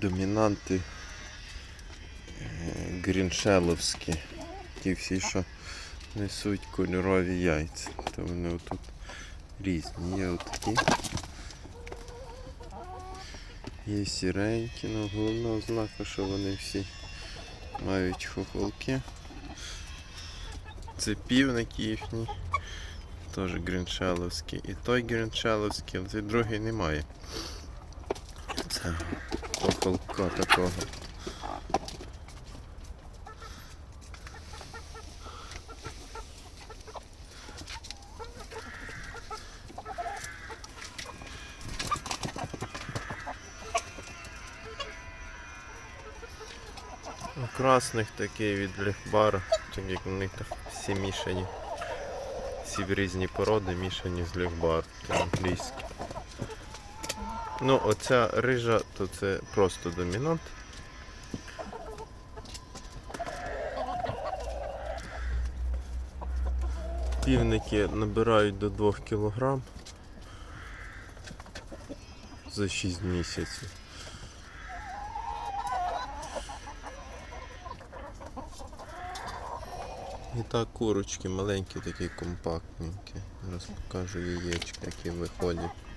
домінанти е, гріншеловські. Ті всі, що несуть кольорові яйця. То вони отут різні. Є отакі. Є сіренькі, ну головна ознака, що вони всі мають хохолки. Це півник їхній. Теж грінчеловський. І той грінчеловський, але цей другий немає. Це хохолка такого. У красних такий від лехбара, так як у них так всі мішані. Всі різні породи мішані з лехбар, це англійські. Ну, оця рижа, то це просто домінант. Півники набирають до 2 кг за 6 місяців. І так курочки маленькі, такі компактненькі. Зараз покажу яєчки, які виходять.